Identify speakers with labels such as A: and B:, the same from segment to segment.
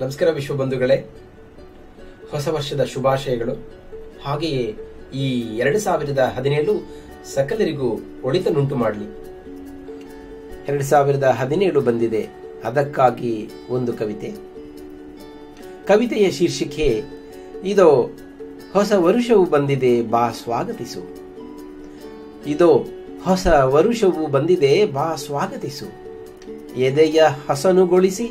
A: ನಮಸ್ಕಾರ ವಿಶ್ವಬಂಧುಗಳೇ ಹೊಸ ವರ್ಷದ ಶುಭಾಶಯಗಳು. ಹಾಗೆಯೇ ಈ ಎರಡು ಸಾವಿರದ ಹದಿನೇಳು ಸಕಲರಿಗೂ ಒಳಿತನುಂಟು ಮಾಡಲಿ. ಎರಡು ಸಾವಿರದ ಹದಿನೇಳು ಬಂದಿದೆ. ಅದಕ್ಕಾಗಿ ಒಂದು ಕವಿತೆ. ಕವಿತೆಯ ಶೀರ್ಷಿಕೆ, ಇದೋ ಹೊಸ ವರುಷವು ಬಂದಿದೆ ಬಾ ಸ್ವಾಗತಿಸು. ಇದೋ ಹೊಸ ವರುಷವು ಬಂದಿದೆ ಬಾ ಸ್ವಾಗತಿಸು. ಎದೆಯ ಹಸನುಗೊಳಿಸಿ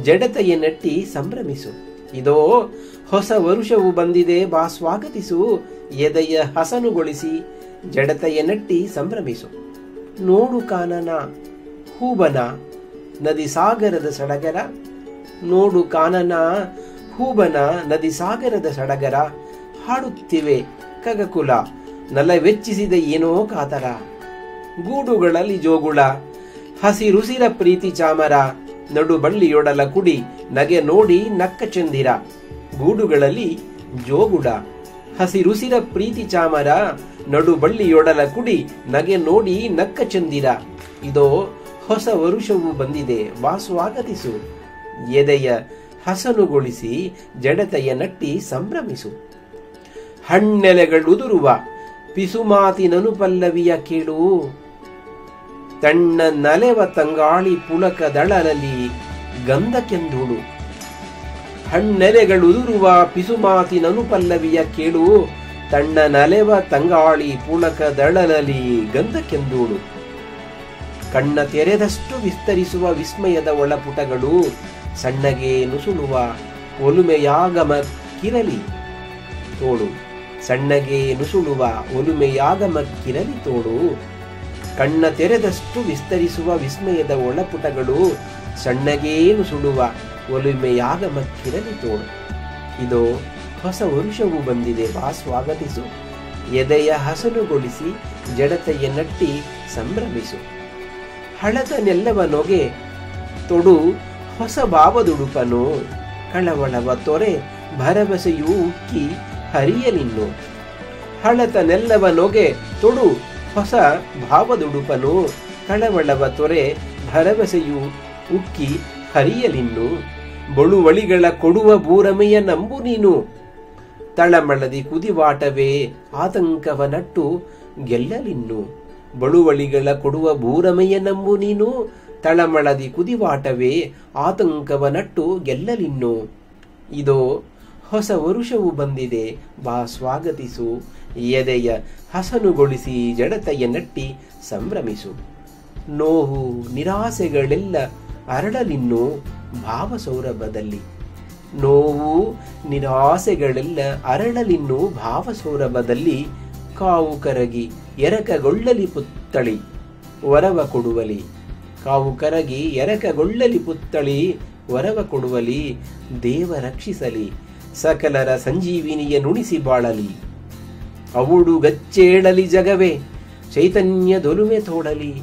A: ಜಡತೆಯ ನಟ್ಟಿ ಸಂಭ್ರಮಿಸು. ಇದೋ, ಹೊಸ ವರುಷವು ಬಂದಿದೆ, ಬಾ ಸ್ವಾಗತಿಸು, ಎದೆಯ ಹಸನುಗೊಳಿಸಿ ಜಡತೆಯ ನಟ್ಟಿ ಸಂಭ್ರಮಿಸು. ನೋಡು ಕಾನನ, ಹೂಬನ, ನದಿ ಸಾಗರದ ಸಡಗರ. ನೋಡು ಕಾನನ, ಹೂಬನ, ನದಿ ಸಾಗರದ ಸಡಗರ. ಹಾಡುತ್ತಿವೆ ಕಗಕುಲ, ನಲವೆಚ್ಚಿಸಿದ ಏನೋ ಕಾತರ. ಗೂಡುಗಳಲ್ಲಿ ಜೋಗುಳ, ಹಸಿರುಸಿರ ಪ್ರೀತಿ ಚಾಮರ. ನಡು ಬಳ್ಳಿಯೊಡಲ ಕುಡಿ ನಗೆ ನೋಡಿ ನಕ್ಕ ಚಂದಿರ. ಗೂಡುಗಳಲ್ಲಿ ಜೋಗುಡ. ಹಸಿರುಸಿರ ಪ್ರೀತಿ ಚಾಮರ. ನಡು ಬಳ್ಳಿಯೊಡಲ ಕುಡಿ ನಗೆ ನೋಡಿ ನಕ್ಕ ಚಂದಿರ. ಇದೋ ಹೊಸ ವರುಷವು ಬಂದಿದೆ, ವಾಸವಾಗತಿಸು. ಎದೆಯ ಹಸನುಗೊಳಿಸಿ ಜಡತೆಯ ನಟ್ಟಿ ಸಂಭ್ರಮಿಸು. ಹಣ್ಣೆಲೆಗಳುದುರುವ ಪಿಸುಮಾತಿನನು ಪಲ್ಲವಿಯ ಕೇಳು. ತಣ್ಣ ನಲೆವ ತಂಗಾಳಿ ಪುಳಕ ದಳಲಲಿ ಗಂಧಕೆಂದುಳು ಹಣ್ಣೆಲೆಗಳುದುರುವ ಪಿಸುಮಾತಿನನು ಪಲ್ಲವಿಯ ಕೇಳು, ತಣ್ಣ ನಲೆವ ತಂಗಾಳಿ ಪುಳಕ ದಳಲಲಿ ಗಂಧಕ್ಕೆಂದೂಳು ಕಣ್ಣ ತೆರೆದಷ್ಟು ವಿಸ್ತರಿಸುವ ವಿಸ್ಮಯದ ಒಳಪುಟಗಳು ಸಣ್ಣಗೆ ನುಸುಳುವ ಒಲುಮೆಯಾಗಮ ಕಿರಲಿ ತೋಳು. ಸಣ್ಣಗೆ ನುಸುಳುವ ಒಲುಮೆಯಾಗಮ ಕಿರಲಿ ತೋಳು. ಕಣ್ಣ ತೆರೆದಷ್ಟು ವಿಸ್ತರಿಸುವ ವಿಸ್ಮಯದ ಒಳಪುಟಗಳು ಸಣ್ಣಗೇನು ಸುಡುವ ಒಲಿಮೆಯಾದ ಮಕ್ಕಿರಲಿ ತೋಳು. ಇದು ಹೊಸ ವರುಷವು ಬಂದಿದೆ ಬಾ ಸ್ವಾಗತಿಸು. ಎದೆಯ ಹಸನುಗೊಳಿಸಿ ಜಡತೆಯ ನಟ್ಟಿ ಸಂಭ್ರಮಿಸು. ಹಳದ ನೊಗೆ ತೊಡು ಹೊಸ ಭಾವದುಡುಪನು ಕಳವಳವ ತೊರೆ ಭರವಸೆಯೂ ಉಕ್ಕಿ ಹರಿಯಲಿನ್ನು. ಹಳತನೆಲ್ಲವ ನೊಗೆ ತೊಡು ಹೊಸ ಭಾವದುಡುಪಲು ಕಳವಳವ ತೊರೆ ಭರವಸೆಯು ಉಕ್ಕಿ ಹರಿಯಲಿನ್ನು. ಬಳುವಳಿಗಳ ಕೊಡುವ ಬೂರಮೆಯ ನಂಬು ನೀನು. ತಳಮಳದಿ ಕುದಿವಾಟವೇ ಆತಂಕವ ನಟ್ಟು ಗೆಲ್ಲಲಿನ್ನು. ಬಳುವಳಿಗಳ ಕೊಡುವ ಬೂರಮೆಯ ನಂಬು ನೀನು. ತಳಮಳದಿ ಕುದಿವಾಟವೇ ಆತಂಕವ ನಟ್ಟು ಗೆಲ್ಲಲಿನ್ನು. ಇದೋ ಹೊಸ ವರುಷವು ಬಂದಿದೆ. ಬಾ, ಸ್ವಾಗತಿಸು. ಎದೆಯ ಹಸನುಗೊಳಿಸಿ ಜಡತೆಯ ನಟ್ಟಿ ಸಂಭ್ರಮಿಸು. ನೋವು, ನಿರಾಸೆಗಳೆಲ್ಲ ಅರಳಲಿನ್ನು ಭಾವಸೌರಭದಲ್ಲಿ. ನೋವು, ನಿರಾಸೆಗಳೆಲ್ಲ ಅರಳಲಿನ್ನು ಭಾವಸೌರಭದಲ್ಲಿ. ಕಾವು ಕರಗಿ ಎರಕಗೊಳ್ಳಲಿ ಪುತ್ತಳಿ ವರವ ಕೊಡುವಲಿ. ಕಾವು ಕರಗಿ ಎರಕಗೊಳ್ಳಲಿ ಪುತ್ತಳಿ ವರವ ಕೊಡುವಲಿ. ದೇವ ರಕ್ಷಿಸಲಿ. ಸಕಲರ ಸಂಜೀವಿನಿಯ ನುಣಿಸಿ ಬಾಳಲಿ. ಅವುಡು ಗಚ್ಚೇಳಲಿ ಜಗವೇ, ಚೈತನ್ಯ ದೊಲುಮೆ ತೋಡಲಿ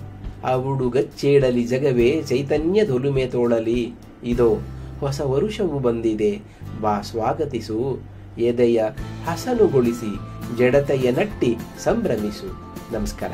A: ಅವುಡು ಗಚ್ಚೇಳಲಿ ಜಗವೇ, ಚೈತನ್ಯ ದೊಲುಮೆ ತೋಡಲಿ ಇದೋ ಹೊಸ ವರುಷವು ಬಂದಿದೆ, ಬಾ ಸ್ವಾಗತಿಸು. ಎದೆಯ ಹಸನುಗೊಳಿಸಿ, ಜಡತೆಯ ನಟ್ಟಿ ಸಂಭ್ರಮಿಸು. ನಮಸ್ಕಾರ.